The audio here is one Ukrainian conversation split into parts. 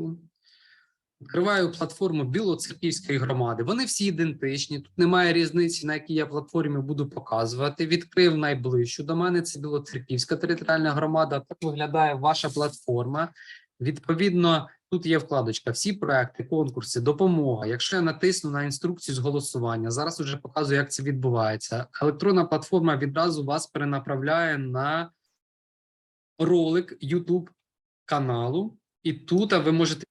Секундочку. Відкриваю платформу Білоцерківської громади. Вони всі ідентичні. Тут немає різниці, на якій я платформі буду показувати. Відкрив найближчу до мене. Це Білоцерківська територіальна громада. Так виглядає ваша платформа. Відповідно, тут є вкладочка: всі проекти, конкурси, допомога. Якщо я натисну на інструкцію з голосування, зараз вже показую, як це відбувається. Електронна платформа відразу вас перенаправляє на ролик YouTube каналу, і тут ви можете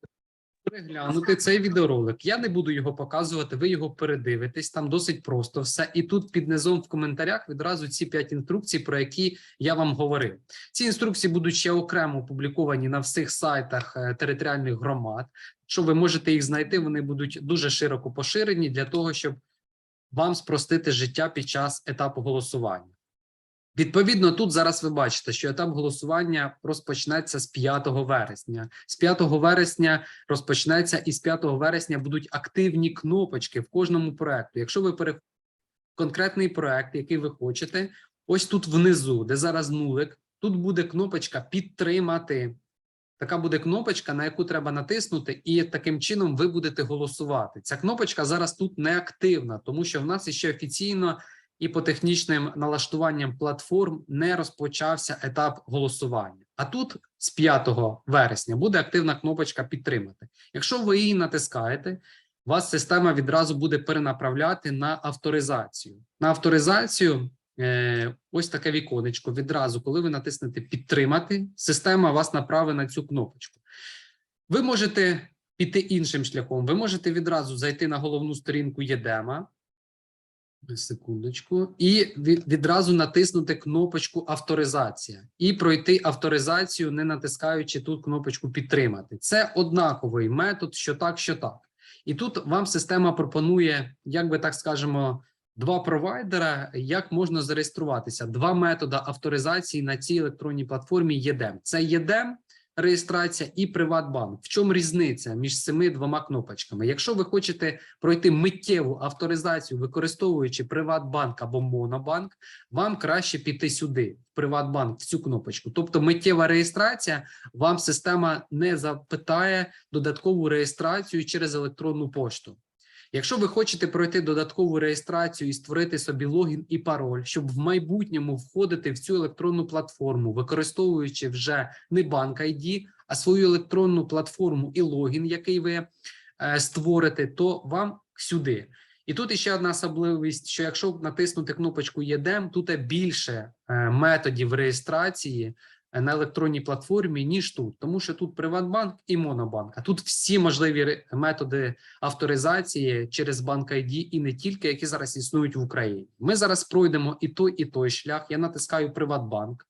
переглянути цей відеоролик. Я не буду його показувати, ви його передивитесь. Там досить просто все. І тут під низом в коментарях відразу ці п'ять інструкцій, про які я вам говорив. Ці інструкції будуть ще окремо опубліковані на всіх сайтах е, територіальних громад. Що ви можете їх знайти, вони будуть дуже широко поширені для того, щоб вам спростити життя під час етапу голосування. Відповідно, тут зараз ви бачите, що етап голосування розпочнеться з 5 вересня. З 5 вересня розпочнеться, і з 5 вересня будуть активні кнопочки в кожному проекту. Якщо ви переходите конкретний проект, який ви хочете, ось тут внизу, де зараз нулик, тут буде кнопочка підтримати. Така буде кнопочка, на яку треба натиснути, і таким чином ви будете голосувати. Ця кнопочка зараз тут не активна, тому що в нас ще офіційно і по технічним налаштуванням платформ не розпочався етап голосування. А тут з 5 вересня буде активна кнопочка підтримати. Якщо ви її натискаєте, вас система відразу буде перенаправляти на авторизацію. На авторизацію е, ось таке віконечко. Відразу, коли ви натиснете підтримати, система вас направить на цю кнопочку. Ви можете піти іншим шляхом. Ви можете відразу зайти на головну сторінку ЄДЕМА. Секундочку, і від, відразу натиснути кнопочку авторизація і пройти авторизацію, не натискаючи тут кнопочку підтримати. Це однаковий метод, що так, що так. І тут вам система пропонує, як би так скажемо, два провайдера, як можна зареєструватися. Два методи авторизації на цій електронній платформі ЄДЕМ. Це ЄДЕМ реєстрація і Приватбанк. В чому різниця між цими двома кнопочками? Якщо ви хочете пройти миттєву авторизацію, використовуючи Приватбанк або Монобанк, вам краще піти сюди, в Приватбанк, в цю кнопочку. Тобто миттєва реєстрація, вам система не запитає додаткову реєстрацію через електронну пошту. Якщо ви хочете пройти додаткову реєстрацію і створити собі логін і пароль, щоб в майбутньому входити в цю електронну платформу, використовуючи вже не банк ID, а свою електронну платформу і логін, який ви е, створите, то вам сюди. І тут іще одна особливість: що якщо натиснути кнопочку ЄДЕМ, тут більше е, методів реєстрації на електронній платформі, ніж тут, тому що тут Приватбанк і Монобанк. А тут всі можливі методи авторизації через банк ID і не тільки, які зараз існують в Україні. Ми зараз пройдемо і той, і той шлях. Я натискаю Приватбанк.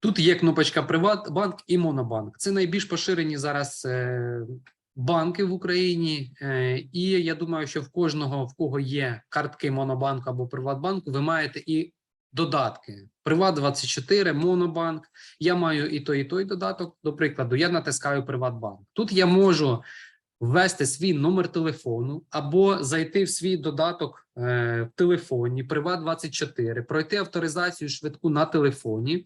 Тут є кнопочка Приватбанк і Монобанк. Це найбільш поширені зараз е, банки в Україні. Е, і я думаю, що в кожного, в кого є картки Монобанку або Приватбанку, ви маєте і додатки. Приват 24 Монобанк. Я маю і той, і той додаток. До прикладу, я натискаю Приватбанк. Тут я можу ввести свій номер телефону або зайти в свій додаток е, в телефоні, Приват 24 пройти авторизацію швидку на телефоні.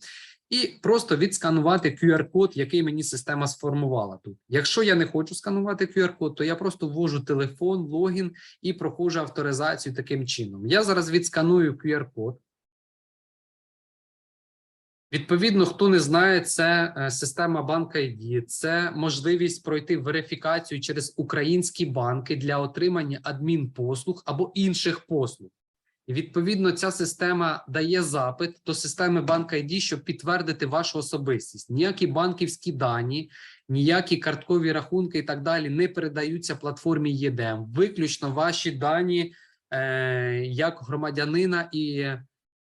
І просто відсканувати QR-код, який мені система сформувала тут. Якщо я не хочу сканувати QR-код, то я просто ввожу телефон, логін і проходжу авторизацію таким чином. Я зараз відсканую QR-код. Відповідно, хто не знає, це е, система банк ID, це можливість пройти верифікацію через українські банки для отримання адмінпослуг або інших послуг. І відповідно, ця система дає запит до системи банк ID, щоб підтвердити вашу особистість. Ніякі банківські дані, ніякі карткові рахунки і так далі не передаються платформі ЄДЕМ. Виключно ваші дані е, як громадянина і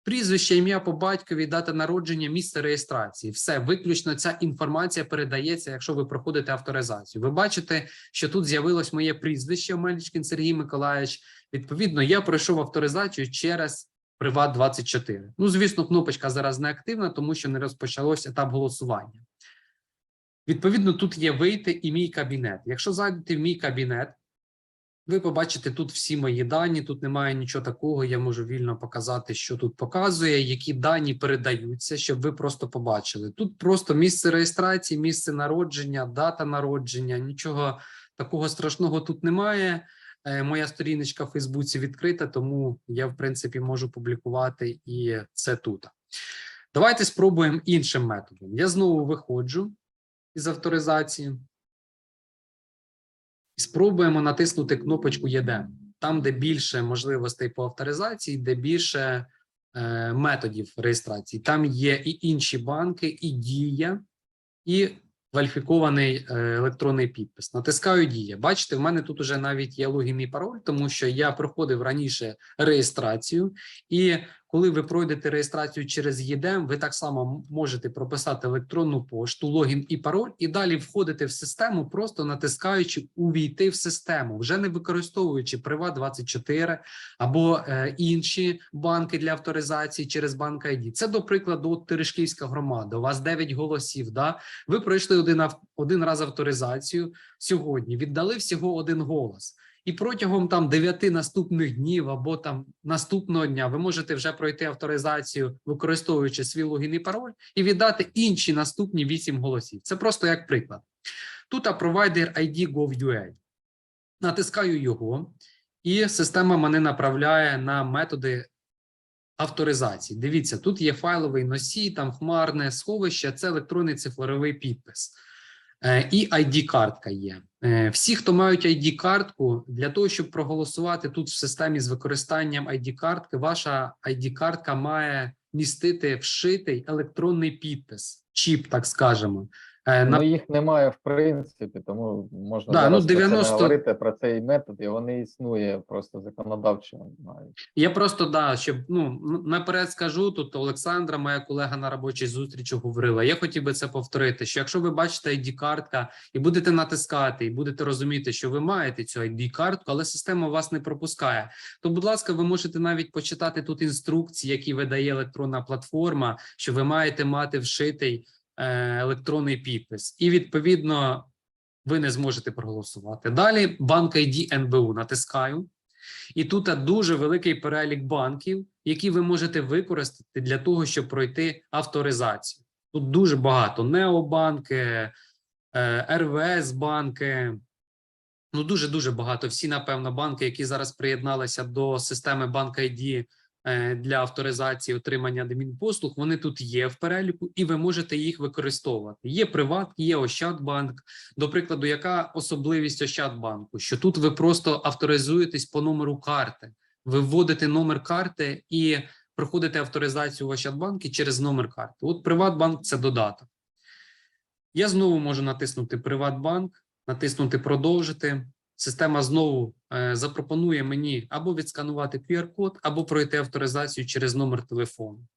прізвище, ім'я по батькові, дата народження, місце реєстрації. Все виключно ця інформація передається, якщо ви проходите авторизацію. Ви бачите, що тут з'явилось моє прізвище Мельничкін Сергій Миколаївич. Відповідно, я пройшов авторизацію через Приват 24 Ну, звісно, кнопочка зараз не активна, тому що не розпочалося етап голосування. Відповідно, тут є вийти і мій кабінет. Якщо зайдете в мій кабінет, Ви побачите тут всі мої дані. Тут немає нічого такого. Я можу вільно показати, що тут показує, які дані передаються, щоб ви просто побачили. Тут просто місце реєстрації, місце народження, дата народження. Нічого такого страшного тут немає. Е, Моя сторіночка в Фейсбуці відкрита, тому я, в принципі, можу публікувати і це тут. Давайте спробуємо іншим методом. Я знову виходжу із авторизації. І спробуємо натиснути кнопочку «ЄДЕМ». Там, де більше можливостей по авторизації, де більше е, методів реєстрації. Там є і інші банки, і дія, і кваліфікований е, електронний підпис. Натискаю дія. Бачите, в мене тут уже навіть є логін і пароль, тому що я проходив раніше реєстрацію, і коли ви пройдете реєстрацію через ЄДЕМ, ви так само можете прописати електронну пошту, логін і пароль, і далі входити в систему, просто натискаючи увійти в систему, вже не використовуючи Приват 24 або е, інші банки для авторизації через банк ID. Це до прикладу, Терешківська громада. У вас 9 голосів. Да, ви пройшли один ав- один раз авторизацію сьогодні. Віддали всього один голос. І протягом там дев'яти наступних днів або там наступного дня ви можете вже пройти авторизацію, використовуючи свій логін і пароль, і віддати інші наступні вісім голосів. Це просто як приклад. Тут а провайдер ID Gov.ua. Натискаю його, і система мене направляє на методи авторизації. Дивіться, тут є файловий носій, там хмарне сховище, це електронний цифровий підпис. Е, І ID-картка є. Е, Всі, хто мають ID-картку, для того, щоб проголосувати тут в системі з використанням ID-картки, ваша ID-картка має містити вшитий електронний підпис, чіп, так скажемо. Е, Ну, їх немає в принципі, тому можна Да, ну, зараз про це 90 говорити про цей метод, і вони існує просто законодавчо. Я просто да, щоб ну наперед скажу тут. Олександра, моя колега на робочій зустрічі, говорила. Я хотів би це повторити. Що якщо ви бачите id картка і будете натискати, і будете розуміти, що ви маєте цю id картку, але система вас не пропускає, то будь ласка, ви можете навіть почитати тут інструкції, які видає електронна платформа, що ви маєте мати вшитий електронний підпис, і відповідно ви не зможете проголосувати. Далі банк ID НБУ натискаю. І тут дуже великий перелік банків, які ви можете використати для того, щоб пройти авторизацію. Тут дуже багато необанки, е, РВС банки. Ну, дуже дуже багато. Всі, напевно, банки, які зараз приєдналися до системи банк ID е, для авторизації отримання адмінпослуг, вони тут є в переліку, і ви можете їх використовувати. Є Приват, є Ощадбанк. До прикладу, яка особливість Ощадбанку? Що тут ви просто авторизуєтесь по номеру карти, ви вводите номер карти і проходите авторизацію в Ощадбанку через номер карти. От Приватбанк це додаток. Я знову можу натиснути Приватбанк, натиснути продовжити. Система знову е, запропонує мені або відсканувати QR-код, або пройти авторизацію через номер телефону.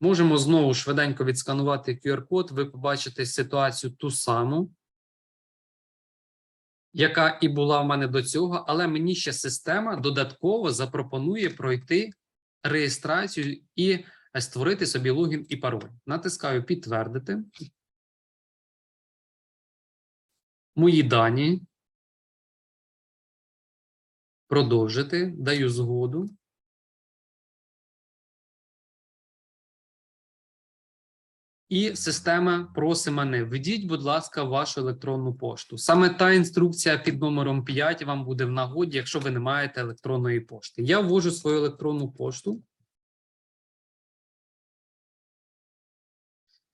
Можемо знову швиденько відсканувати QR-код. Ви побачите ситуацію ту саму, яка і була в мене до цього, але мені ще система додатково запропонує пройти реєстрацію і е, створити собі логін і пароль. Натискаю підтвердити. Мої дані. Продовжити, даю згоду. І система просить мене: введіть, будь ласка, вашу електронну пошту. Саме та інструкція під номером 5 вам буде в нагоді, якщо ви не маєте електронної пошти. Я ввожу свою електронну пошту.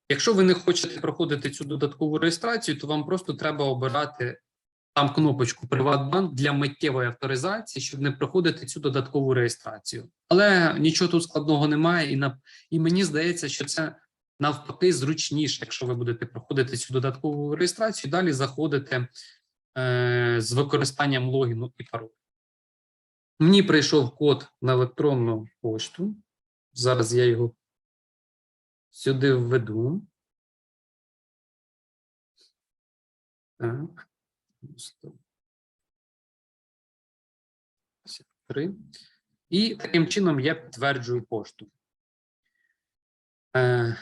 Якщо ви не хочете проходити цю додаткову реєстрацію, то вам просто треба обирати там кнопочку Приватбанк для миттєвої авторизації, щоб не проходити цю додаткову реєстрацію. Але нічого тут складного немає, і на і мені здається, що це навпаки зручніше, якщо ви будете проходити цю додаткову реєстрацію, далі заходите е, з використанням логіну і паролю. Мені прийшов код на електронну пошту. Зараз я його сюди введу. Так. 153. І таким чином я підтверджую пошту. Е,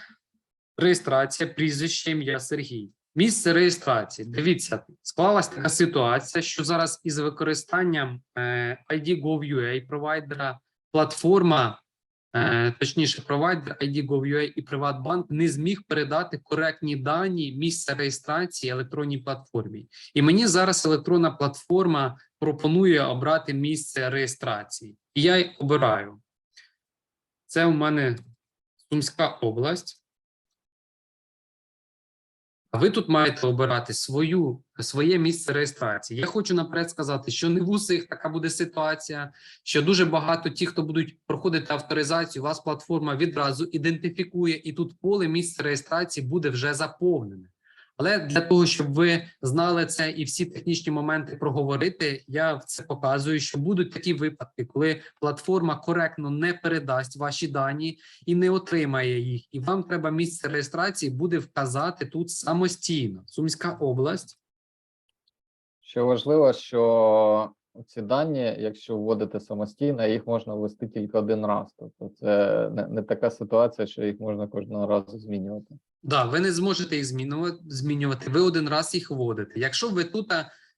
реєстрація, прізвище, ім'я Сергій. Місце реєстрації. Дивіться, склалась така ситуація, що зараз із використанням е, ID.gov.ua провайдера платформа, точніше, провайдер ID.gov.ua і Приватбанк не зміг передати коректні дані місця реєстрації електронній платформі. І мені зараз електронна платформа пропонує обрати місце реєстрації. І я обираю. Це у мене Сумська область. А ви тут маєте обирати свою, своє місце реєстрації. Я хочу наперед сказати, що не в усіх така буде ситуація, що дуже багато ті, хто будуть проходити авторизацію, вас платформа відразу ідентифікує, і тут поле місця реєстрації буде вже заповнене. Але для того, щоб ви знали це і всі технічні моменти проговорити, я це показую, що будуть такі випадки, коли платформа коректно не передасть ваші дані і не отримає їх, і вам треба місце реєстрації буде вказати тут самостійно. Сумська область. Що важливо, що ці дані, якщо вводити самостійно, їх можна ввести тільки один раз. Тобто це не, не така ситуація, що їх можна кожного разу змінювати. Да, ви не зможете їх змінювати. Ви один раз їх вводите. Якщо ви тут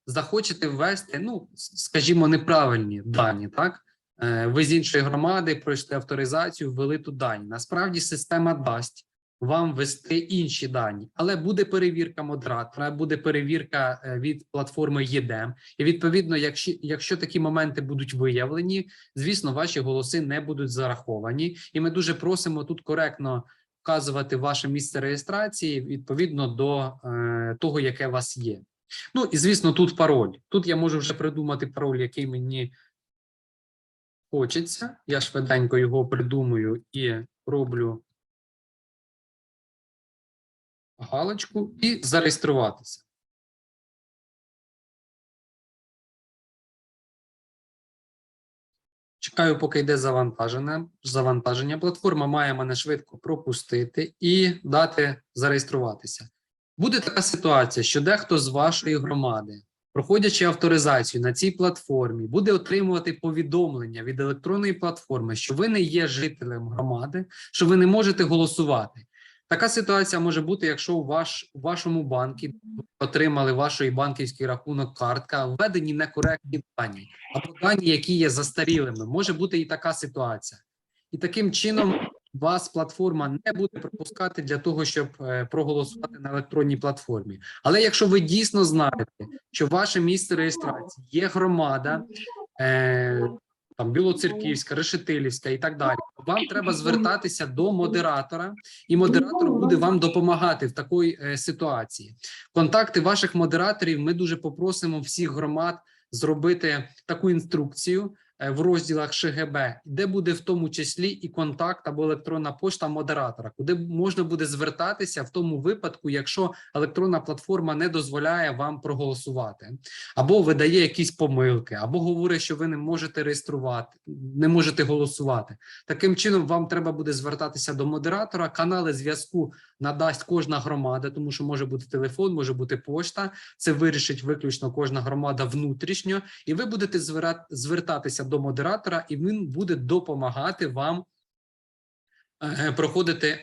захочете ввести, ну скажімо, неправильні дані, так Е, ви з іншої громади пройшли авторизацію, ввели тут дані. Насправді система дасть вам ввести інші дані, але буде перевірка модератора, буде перевірка е, від платформи ЄДЕМ. І відповідно, якщо, якщо такі моменти будуть виявлені, звісно, ваші голоси не будуть зараховані. І ми дуже просимо тут коректно вказувати ваше місце реєстрації відповідно до е, того, яке у вас є. Ну і звісно, тут пароль. Тут я можу вже придумати пароль, який мені хочеться. Я швиденько його придумаю і роблю галочку і зареєструватися. Чекаю, поки йде завантаження. Завантаження. Платформа має мене швидко пропустити і дати зареєструватися. Буде така ситуація, що дехто з вашої громади, проходячи авторизацію на цій платформі, буде отримувати повідомлення від електронної платформи, що ви не є жителем громади, що ви не можете голосувати. Така ситуація може бути, якщо у ваш у вашому банку отримали вашої банківський рахунок картка, введені некоректні дані або дані, які є застарілими. Може бути і така ситуація. І таким чином вас платформа не буде пропускати для того, щоб е, проголосувати на електронній платформі. Але якщо ви дійсно знаєте, що ваше місце реєстрації є громада, там Білоцерківська, Решетилівська і так далі, вам треба звертатися до модератора, і модератор буде вам допомагати в такій е, ситуації. Контакти ваших модераторів ми дуже попросимо всіх громад зробити таку інструкцію в розділах ШГБ, де буде в тому числі і контакт або електронна пошта модератора, куди можна буде звертатися в тому випадку, якщо електронна платформа не дозволяє вам проголосувати, або видає якісь помилки, або говорить, що ви не можете реєструвати, не можете голосувати. Таким чином, вам треба буде звертатися до модератора. Канали зв'язку надасть кожна громада, тому що може бути телефон, може бути пошта. Це вирішить виключно кожна громада внутрішньо, і ви будете звертатися до модератора, і він буде допомагати вам проходити проходити